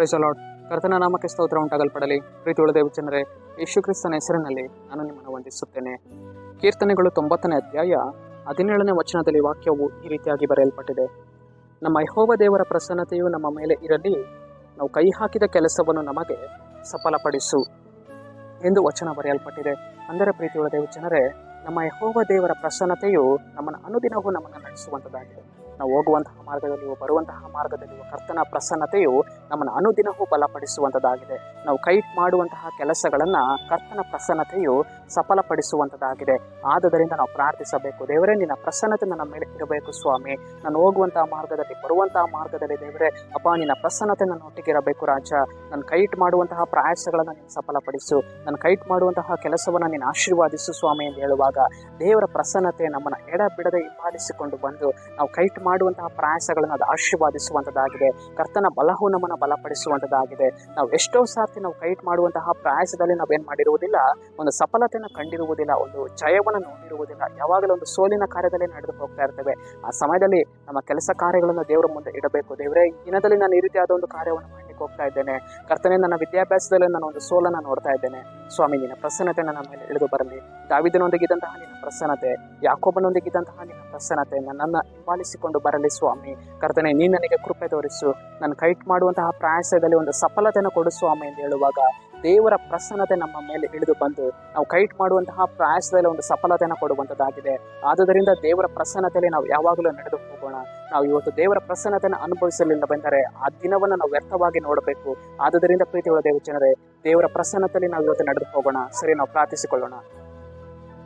Price allot ಕರ್ತನ ನಾಮಕ್ಕೆ ಸ್ತೋತ್ರ ಉಂಟಾಗಲ್ಪಡಲಿ. ಪ್ರೀತಿ ಜನರೇ ಯೇಸು ಕ್ರಿಸ್ತನ ಹೆಸರಿನಲ್ಲಿ ನಾನು ನಿಮ್ಮನ್ನು ವಂದಿಸುತ್ತೇನೆ. ಕೀರ್ತನೆಗಳು ತೊಂಬತ್ತನೇ ಅಧ್ಯಾಯ, ಹದಿನೇಳನೇ ವಚನದಲ್ಲಿ ವಾಕ್ಯವು ಈ ರೀತಿಯಾಗಿ ಬರೆಯಲ್ಪಟ್ಟಿದೆ. ನಮ್ಮ ಯಹೋವ ದೇವರ ಪ್ರಸನ್ನತೆಯು ನಮ್ಮ ಮೇಲೆ ಇರಲಿ, ನಾವು ಕೈ ಹಾಕಿದ ಕೆಲಸವನ್ನು ನಮಗೆ ಸಫಲಪಡಿಸು ಎಂದು ವಚನ ಬರೆಯಲ್ಪಟ್ಟಿದೆ. ಅಂದರೆ ಪ್ರೀತಿಯೊಳ ದೇವಚನರೇ ಜನರೇ ನಮ್ಮ ಯಹೋವ ದೇವರ ಪ್ರಸನ್ನತೆಯು ನಮ್ಮನ್ನು ಅನುದಿನವೂ ನಮ್ಮನ್ನು ನಡೆಸುವಂಥದ್ದಾಗಿದೆ ನಾವು ಹೋಗುವಂತಹ ಮಾರ್ಗದಲ್ಲಿಯೂ ಬರುವಂತಹ ಮಾರ್ಗದಲ್ಲಿಯೂ ಕರ್ತನ ಪ್ರಸನ್ನತೆಯು ನಮ್ಮನ್ನು ಅನುದಿನವೂ ಬಲಪಡಿಸುವಂಥದ್ದಾಗಿದೆ ನಾವು ಕೈ ಮಾಡುವಂತಹ ಕೆಲಸಗಳನ್ನು ಕರ್ತನ ಪ್ರಸನ್ನತೆಯು ಸಫಲಪಡಿಸುವಂಥದ್ದಾಗಿದೆ ಆದುದರಿಂದ ನಾವು ಪ್ರಾರ್ಥಿಸಬೇಕು, ದೇವರೇ, ನಿನ್ನ ಪ್ರಸನ್ನತೆ ನನ್ನ ಮೇಲೆ ಇರಬೇಕು ಸ್ವಾಮಿ. ನಾನು ಹೋಗುವಂತಹ ಮಾರ್ಗದಲ್ಲಿ, ಬರುವಂತಹ ಮಾರ್ಗದಲ್ಲಿ ದೇವರೇ ಅಪ್ಪ ನಿನ್ನ ಪ್ರಸನ್ನತೆ ನನ್ನ ಒಟ್ಟಿಗಿರಬೇಕು ರಾಜ. ನನ್ನ ಕೈಟ್ ಮಾಡುವಂತಹ ಪ್ರಯಾಸಗಳನ್ನು ನೀನು ಸಫಲಪಡಿಸು. ನನ್ನ ಕೈಟ್ ಮಾಡುವಂತಹ ಕೆಲಸವನ್ನು ನೀನು ಆಶೀರ್ವಾದಿಸು ಸ್ವಾಮಿ ಎಂದು ಹೇಳುವಾಗ ದೇವರ ಪ್ರಸನ್ನತೆ ನಮ್ಮನ್ನು ಎಡ ಬಿಡದೆ ಹಿಂಬಾಲಿಸಿಕೊಂಡು ಬಂದು ನಾವು ಕೈಟ್ ಮಾಡುವಂತಹ ಪ್ರಯಾಸಗಳನ್ನು ಅದು ಆಶೀರ್ವಾದಿಸುವಂಥದ್ದಾಗಿದೆ. ಕರ್ತನ ಬಲವು ನಮ್ಮನ್ನು ಬಲಪಡಿಸುವಂಥದ್ದಾಗಿದೆ. ನಾವು ಎಷ್ಟೋ ಸಾರ್ತಿ ನಾವು ಕೈಟ್ ಮಾಡುವಂತಹ ಪ್ರಯಾಸದಲ್ಲಿ ನಾವೇನು ಮಾಡಿರುವುದಿಲ್ಲ, ಒಂದು ಸಫಲತೆಯನ್ನು ಕಂಡಿರುವುದಿಲ್ಲ, ಒಂದು ಜಯವನ್ನು ನೋಡಿರುವುದಿಲ್ಲ. ಯಾವಾಗಲೂ ಒಂದು ಸೋಲಿನ ಕಾರ್ಯದಲ್ಲಿ ನಡೆದು ಹೋಗ್ತಾ ಇರ್ತೇವೆ. ಆ ಸಮಯದಲ್ಲಿ ನಮ್ಮ ಕೆಲಸ ಕಾರ್ಯಗಳನ್ನು ದೇವರ ಮುಂದೆ ಇಡಬೇಕು. ದೇವರೇ ದಿನದಲ್ಲಿ ನಾನು ಈ ರೀತಿಯಾದ ಒಂದು ಕಾರ್ಯವನ್ನು ಹೋಗ್ತಾ ಇದ್ದೇನೆ. ಕರ್ತನೆ, ನನ್ನ ವಿದ್ಯಾಭ್ಯಾಸದಲ್ಲಿ ನಾನು ಒಂದು ಸೋಲನ್ನು ನೋಡ್ತಾ ಇದ್ದೇನೆ. ಸ್ವಾಮಿ, ನಿನ್ನ ಪ್ರಸನ್ನತೆ ನನ್ನ ಮೇಲೆ ಇಳಿದು ಬರಲಿ. ದಾವಿದನೊಂದಿಗಿದ್ದಂತಹ ನಿನ್ನ ಪ್ರಸನ್ನತೆ ಯಾಕೊಬ್ಬನೊಂದಿಗಿದ್ದಂತಹ ನಿನ್ನ ಪ್ರಸನ್ನತೆ ನನ್ನನ್ನು ಹಿಂಬಾಲಿಸಿಕೊಂಡು ಬರಲಿ ಸ್ವಾಮಿ. ಕರ್ತನೆ, ನೀ ನನಗೆ ಕೃಪೆ ತೋರಿಸು. ನಾನು ಕೈಟ್ ಮಾಡುವಂತಹ ಪ್ರಯಾಸದಲ್ಲಿ ಒಂದು ಸಫಲತೆಯನ್ನು ಕೊಡು ಸ್ವಾಮಿ ಎಂದು ಹೇಳುವಾಗ ದೇವರ ಪ್ರಸನ್ನತೆ ನಮ್ಮ ಮೇಲೆ ಇಳಿದು ಬಂದು ನಾವು ಕೈಟ್ ಮಾಡುವಂತಹ ಪ್ರಯಾಸದಲ್ಲಿ ಒಂದು ಸಫಲತೆಯನ್ನು ಕೊಡುವಂಥದ್ದಾಗಿದೆ. ಆದುದರಿಂದ ದೇವರ ಪ್ರಸನ್ನತೆಯಲ್ಲಿ ನಾವು ಯಾವಾಗಲೂ ನಡೆದು ಹೋಗೋಣ. ನಾವು ಇವತ್ತು ದೇವರ ಪ್ರಸನ್ನತೆಯನ್ನು ಅನುಭವಿಸಲಿಲ್ಲವೆಂದರೆ ಆ ದಿನವನ್ನು ನಾವು ವ್ಯರ್ಥವಾಗಿ ನೋಡಬೇಕು. ಆದುದರಿಂದ ಪ್ರೀತಿಯುಳ್ಳ ದೇವ ಜನರೇ, ದೇವರ ಪ್ರಸನ್ನತೆಯಲ್ಲಿ ನಾವು ಇವತ್ತು ನಡೆದು ಹೋಗೋಣ. ಸರಿ, ನಾವು ಪ್ರಾರ್ಥಿಸಿಕೊಳ್ಳೋಣ.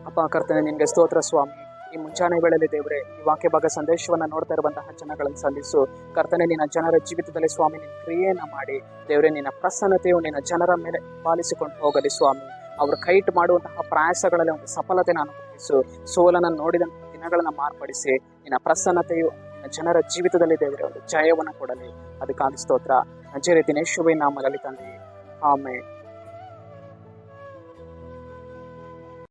ಅಪ್ಪ ಕರ್ತನೆ ನಿಮಗೆ ಸ್ತೋತ್ರ ಸ್ವಾಮಿ. ಈ ಮುಂಜಾನೆ ವೇಳೆಯಲ್ಲಿ ದೇವರೇ, ಈ ವಾಕ್ಯ ಭಾಗ ಸಂದೇಶವನ್ನು ನೋಡ್ತಾ ಇರುವಂತಹ ಜನಗಳನ್ನು ಸಲ್ಲಿಸು. ಕರ್ತನೆ, ನಿನ್ನ ಜನರ ಜೀವಿತದಲ್ಲಿ ಸ್ವಾಮಿ, ನಿನ್ನ ಕ್ರಿಯೆಯನ್ನ ಮಾಡಿ. ದೇವರೇ, ನಿನ್ನ ಪ್ರಸನ್ನತೆಯು ನಿನ್ನ ಜನರ ಮೇಲೆ ಪಾಲಿಸಿಕೊಂಡು ಹೋಗಲಿ ಸ್ವಾಮಿ. ಅವರು ಕೈಟ್ ಮಾಡುವಂತಹ ಪ್ರಯಾಸಗಳಲ್ಲಿ ಒಂದು ಸಫಲತೆಯನ್ನು ಅನುಭವಿಸು. ಸೋಲನ ನೋಡಿದಂತಹ ದಿನಗಳನ್ನು ಮಾರ್ಪಡಿಸಿ. ನಿನ್ನ ಪ್ರಸನ್ನತೆಯು ಜನರ ಜೀವಿತದಲ್ಲಿ ದೇವರೇ ಒಂದು ಜಯವನ್ನು ಕೊಡಲಿ. ಅದಕ್ಕಾಗಿ ಸ್ತೋತ್ರ. ನಜರೆ ಶುಭ ನಾಮದಲ್ಲಿ ತಂದೆ. ಆಮೇಲೆ